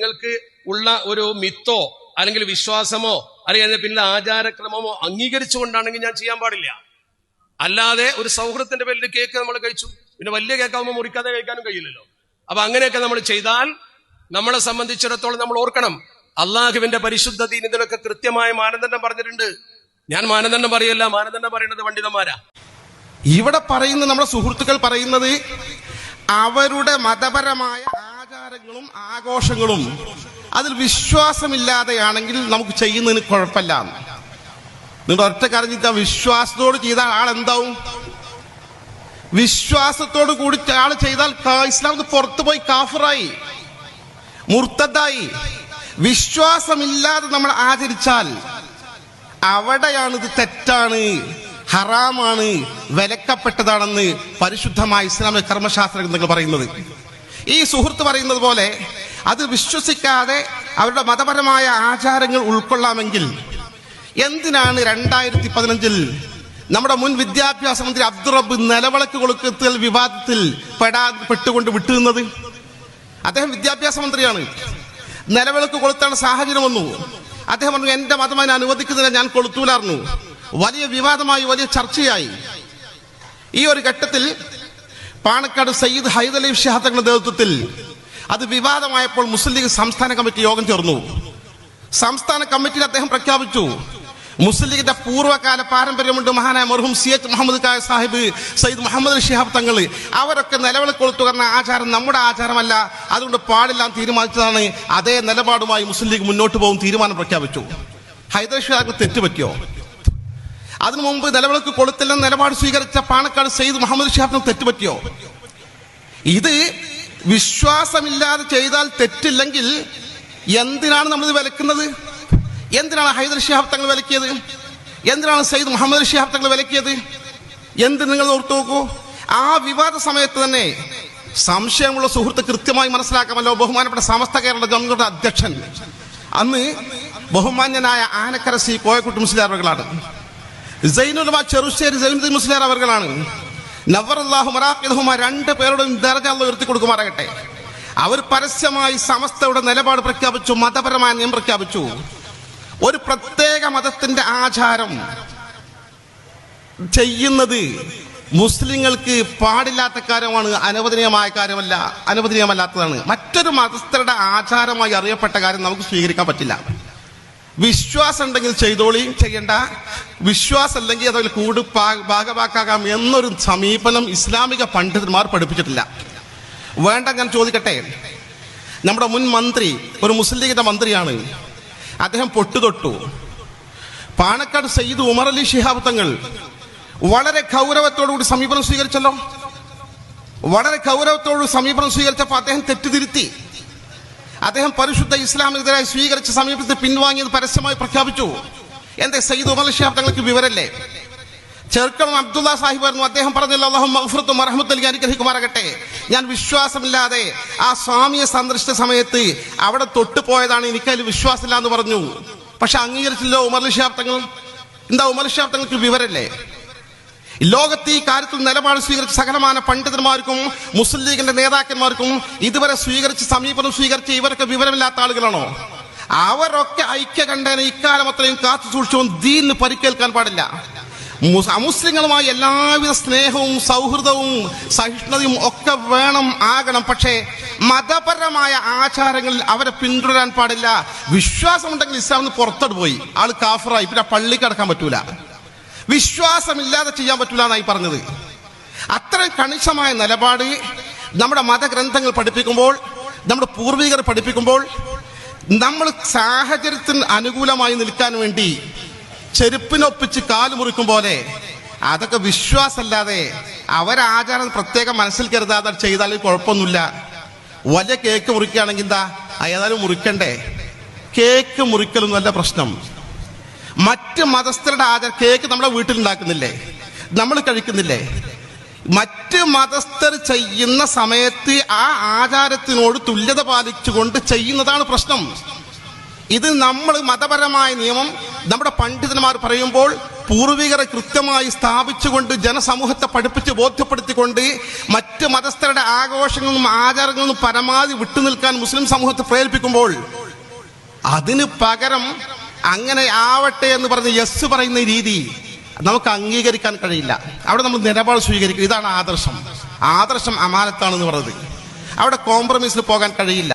നിങ്ങൾക്ക് ഉള്ള ഒരു മിത്തോ അല്ലെങ്കിൽ വിശ്വാസമോ അല്ലെങ്കിൽ അതിന്റെ പിന്നിലെ ആചാരക്രമമോ അംഗീകരിച്ചുകൊണ്ടാണെങ്കിൽ ഞാൻ ചെയ്യാൻ പാടില്ല. അല്ലാതെ ഒരു സൗഹൃദത്തിന്റെ പേരിൽ കേക്ക് നമ്മൾ കഴിച്ചു. പിന്നെ വലിയ കേക്കാവുമ്പോൾ മുറിക്കാതെ കഴിക്കാനും കഴിയില്ലല്ലോ. അപ്പൊ അങ്ങനെയൊക്കെ നമ്മൾ ചെയ്താൽ നമ്മളെ സംബന്ധിച്ചിടത്തോളം നമ്മൾ ഓർക്കണം. അള്ളാഹുവിന്റെ പരിശുദ്ധ ദീൻ ഇതിനൊക്കെ കൃത്യമായ മാനദണ്ഡം പറഞ്ഞിട്ടുണ്ട്. ഞാൻ മാനദണ്ഡം പറയല്ല മാനദണ്ഡം പറയുന്നത് പണ്ഡിതന്മാരാ. ഇവിടെ പറയുന്ന നമ്മുടെ സുഹൃത്തുക്കൾ പറയുന്നത് അവരുടെ മതപരമായ ആചാരങ്ങളും ആഘോഷങ്ങളും അതിൽ വിശ്വാസമില്ലാതെയാണെങ്കിൽ നമുക്ക് ചെയ്യുന്നതിന് കുഴപ്പമില്ല. നിങ്ങൾ ഒറ്റ കറിഞ്ഞിട്ട് വിശ്വാസത്തോട് ചെയ്താൽ ആൾ എന്താവും? വിശ്വാസത്തോട് കൂടി ആൾ ചെയ്താൽ ഇസ്ലാം പുറത്തു പോയി കാഫറായി മുർത്തതായി വിശ്വാസമില്ലാതെ നമ്മൾ ആചരിച്ചാൽ അവിടെയാണ് ഇത് തെറ്റാണ് ഹറാമാണ് വിലക്കപ്പെട്ടതാണെന്ന് പരിശുദ്ധമായ ഇസ്ലാമിക കർമ്മശാസ്ത്ര ഗ്രന്ഥങ്ങൾ പറയുന്നത്. ഈ സുഹൃത്ത് പറയുന്നത് പോലെ അത് വിശ്വസിക്കാതെ അവരുടെ മതപരമായ ആചാരങ്ങൾ ഉൾക്കൊള്ളാമെങ്കിൽ എന്തിനാണ് രണ്ടായിരത്തി പതിനഞ്ചിൽ നമ്മുടെ മുൻ വിദ്യാഭ്യാസ മന്ത്രി അബ്ദുറബ് നിലവിളക്ക് കൊളുക്കത്തിൽ വിവാദത്തിൽ പെടാ പെട്ടുകൊണ്ട് വിട്ടുന്നത്? അദ്ദേഹം വിദ്യാഭ്യാസ മന്ത്രിയാണ്. നിലവിളക്ക് കൊളുത്താണ് സാഹചര്യം വന്നു. അദ്ദേഹം പറഞ്ഞു എന്റെ മതം അതിനെ അനുവദിക്കുന്നില്ല ഞാൻ കൊളുത്തൂലായിരുന്നു വലിയ വിവാദമായി വലിയ ചർച്ചയായി. ഈ ഒരു ഘട്ടത്തിൽ പാണക്കാട് സയ്യിദ് ഹൈദലി ഷിഹാത്തങ്ങളുടെ നേതൃത്വത്തിൽ അത് വിവാദമായപ്പോൾ മുസ്ലിം ലീഗ് സംസ്ഥാന കമ്മിറ്റി യോഗം ചേർന്നു. സംസ്ഥാന കമ്മിറ്റിയിൽ അദ്ദേഹം പ്രഖ്യാപിച്ചു മുസ്ലിം ലീഗിന്റെ പൂർവകാല പാരമ്പര്യമുണ്ട് മഹാനായ മർഹും സി എച്ച് മുഹമ്മദ് കായ സാഹിബ് സയ്യിദ് മുഹമ്മദ് ഷിഹാബ് തങ്ങൾ. അവരൊക്കെ നിലവിളി കൊളുത്തു കാരണം ആചാരം നമ്മുടെ ആചാരമല്ല അതുകൊണ്ട് പാടില്ല തീരുമാനിച്ചതാണ് അതേ നിലപാടുമായി മുസ്ലിം ലീഗ് മുന്നോട്ട് പോകും തീരുമാനം പ്രഖ്യാപിച്ചു. ഷിഹാബ് തെറ്റുപറ്റിയോ? അതിനു മുമ്പ് നിലവിളക്ക് കൊളുത്തില്ലെന്ന് നിലപാട് സ്വീകരിച്ച പാണക്കാട് സെയ്ദ് മുഹമ്മദ് ഷിഹാബിന് തെറ്റുപറ്റിയോ? ഇത് വിശ്വാസമില്ലാതെ ചെയ്താൽ തെറ്റില്ലെങ്കിൽ എന്തിനാണ് നമ്മളിത് വിലക്കുന്നത്? എന്തിനാണ് ഹൈദർ ഷിഹാബ് തങ്ങൾ വിലക്കിയത്? എന്തിനാണ് സയ്യിദ് മുഹമ്മദ് ഷിഹാബ് തങ്ങൾ വിലക്കിയത്? എന്ത് നിങ്ങൾ ഓർത്തു നോക്കൂ. ആ വിവാദ സമയത്ത് തന്നെ സംശയമുള്ള സുഹൃത്ത് കൃത്യമായി മനസ്സിലാക്കാമല്ലോ. ബഹുമാനപ്പെട്ട സമസ്ത കേരള ഗവൺമെന്റ് അധ്യക്ഷൻ. അന്ന് ബഹുമാന്യനായ ആനക്കര സി കോയക്കുട്ടി മുസ്ലിം അവർകളാണ്. നവറല്ലാഹു മറാഖിദഹുമ രണ്ട് പേരോടും ദർജ അള്ളാഹ് ഉയർത്തി കൊടുക്കുമാറാകട്ടെ. അവർ പരസ്യമായി സമസ്തയുടെ നിലപാട് പ്രഖ്യാപിച്ചു മതപരമായ നിയമം പ്രഖ്യാപിച്ചു. ഒരു പ്രത്യേക മതത്തിന്റെ ആചാരം ചെയ്യുന്നത് മുസ്ലിങ്ങൾക്ക് പാടില്ലാത്ത കാര്യമാണ് അനുവദനീയമായ കാര്യമല്ല അനുവദനീയമല്ലാത്തതാണ്. മറ്റൊരു മതസ്ഥരുടെ ആചാരമായി അറിയപ്പെട്ട കാര്യം നമുക്ക് സ്വീകരിക്കാൻ പറ്റില്ല. വിശ്വാസം ഉണ്ടെങ്കിൽ ചെയ്തോളി. ചെയ്യണ്ട. വിശ്വാസം അല്ലെങ്കിൽ അതിൽ കൂട് ഭാഗമാക്കാം എന്നൊരു സമീപനം ഇസ്ലാമിക പണ്ഡിതന്മാർ പഠിപ്പിച്ചിട്ടില്ല. വേണ്ട ഞാൻ ചോദിക്കട്ടെ? നമ്മുടെ മുൻ മന്ത്രി ഒരു മുസ്ലിം ലീഗിന്റെ മന്ത്രിയാണ്. അദ്ദേഹം പൊട്ടുതൊട്ടു. പാണക്കാട് സയ്യിദ് ഉമർ അലി ഷിഹാബ് തങ്ങൾ വളരെ ഗൗരവത്തോടുകൂടി സമീപനം സ്വീകരിച്ചല്ലോ. വളരെ കൗരവത്തോടുകൂടി സമീപനം സ്വീകരിച്ചപ്പോൾ അദ്ദേഹം തെറ്റുതിരുത്തി. അദ്ദേഹം പരിശുദ്ധ ഇസ്ലാമിനെതിരായി സ്വീകരിച്ച സമീപത്തെ പിൻവാങ്ങിയത് പരസ്യമായി പ്രഖ്യാപിച്ചു. എന്റെ സയ്യിദ് ഉമർ ഷിഹാബ് തങ്ങൾക്ക് വിവരല്ലേ? ചെറുക്കണം അബ്ദുള്ള സാഹിബ് ആയിരുന്നു അദ്ദേഹം പറഞ്ഞല്ലോ അള്ളാഹു മഹഫുറത്തും മറഹമത്തലി അനുഗ്രഹിക്കുമാറാകട്ടെ. ഞാൻ വിശ്വാസമില്ലാതെ ആ സ്വാമിയെ സന്ദർശിച്ച സമയത്ത് അവിടെ തൊട്ടു പോയതാണ് എനിക്കതിൽ വിശ്വാസമില്ല എന്ന് പറഞ്ഞു. പക്ഷെ അംഗീകരിച്ചില്ലോ ഉമർ ഷിഹാബ് തങ്ങൾ. എന്താ ഉമർ ഷിഹാബ് തങ്ങൾക്ക് വിവരല്ലേ? ലോകത്ത് ഈ കാര്യത്തിൽ നിലപാട് സ്വീകരിച്ച സകലമാന പണ്ഡിതന്മാർക്കും മുസ്ലിം ലീഗിന്റെ നേതാക്കന്മാർക്കും ഇതുവരെ സ്വീകരിച്ച് സമീപനം സ്വീകരിച്ച ഇവരൊക്കെ വിവരമില്ലാത്ത ആളുകളാണോ? അവരൊക്കെ ഐക്യകണ്ഠേന ഇക്കാലം അത്രയും കാത്തു സൂക്ഷിച്ചും ദീനിന് പരിക്കേൽക്കാൻ പാടില്ല. മുസ്- അമുസ്ലിങ്ങളുമായി എല്ലാവിധ സ്നേഹവും സൗഹൃദവും സഹിഷ്ണുതയും ഒക്കെ വേണം ആകണം. പക്ഷേ മതപരമായ ആചാരങ്ങളിൽ അവരെ പിന്തുടരാൻ പാടില്ല. വിശ്വാസമുണ്ടെങ്കിൽ ഇസ്ലാമിന് പുറത്തോട്ട് പോയി. ആൾ കാഫറായി. പിന്നെ പള്ളിക്ക് അടക്കാൻ പറ്റൂല. വിശ്വാസമില്ലാതെ ചെയ്യാൻ പറ്റില്ല എന്നായി പറഞ്ഞത്. അത്രയും കണിശമായ നിലപാട് നമ്മുടെ മതഗ്രന്ഥങ്ങൾ പഠിപ്പിക്കുമ്പോൾ നമ്മുടെ പൂർവികർ പഠിപ്പിക്കുമ്പോൾ നമ്മൾ സാഹചര്യത്തിന് അനുകൂലമായി നിൽക്കാൻ വേണ്ടി ചെരുപ്പിനൊപ്പിച്ച് കാൽ മുറിക്കും പോലെ അതൊക്കെ വിശ്വാസമല്ലാതെ അവരാചാരം പ്രത്യേകം മനസ്സിൽ കരുതാതെ ചെയ്താൽ കുഴപ്പമൊന്നുമില്ല. വലിയ കേക്ക് മുറിക്കുകയാണെങ്കിൽ എന്താ? ഏതായാലും മുറിക്കണ്ടേ? കേക്ക് മുറിക്കലും നല്ല പ്രശ്നം. മറ്റ് മതസ്ഥരുടെ ആചാര കേക്ക് നമ്മുടെ വീട്ടിൽ ഉണ്ടാക്കുന്നില്ലേ നമ്മൾ കഴിക്കുന്നില്ലേ? മറ്റ് മതസ്ഥർ ചെയ്യുന്ന സമയത്ത് ആ ആചാരത്തിനോട് തുല്യത പാലിച്ചുകൊണ്ട് ചെയ്യുന്നതാണ് പ്രശ്നം. ഇത് നമ്മൾ മതപരമായ നിയമം നമ്മുടെ പണ്ഡിതന്മാർ പറയുമ്പോൾ പൂർവികരെ കൃത്യമായി സ്ഥാപിച്ചുകൊണ്ട് ജനസമൂഹത്തെ പഠിപ്പിച്ച് ബോധ്യപ്പെടുത്തിക്കൊണ്ട് മറ്റ് മതസ്ഥരുടെ ആഘോഷങ്ങളും ആചാരങ്ങളും പരമാവധി വിട്ടുനിൽക്കാൻ മുസ്ലിം സമൂഹത്തെ പ്രേരിപ്പിക്കുമ്പോൾ അതിന് പകരം അങ്ങനെ ആവട്ടെ എന്ന് പറഞ്ഞ് യെസ് പറയുന്ന രീതി നമുക്ക് അംഗീകരിക്കാൻ കഴിയില്ല. അവിടെ നമ്മൾ നിലപാട് സ്വീകരിക്കും. ഇതാണ് ആദർശം. ആദർശം അമാനത്താണെന്ന് പറയുന്നത്. അവിടെ കോംപ്രമൈസിൽ പോകാൻ കഴിയില്ല.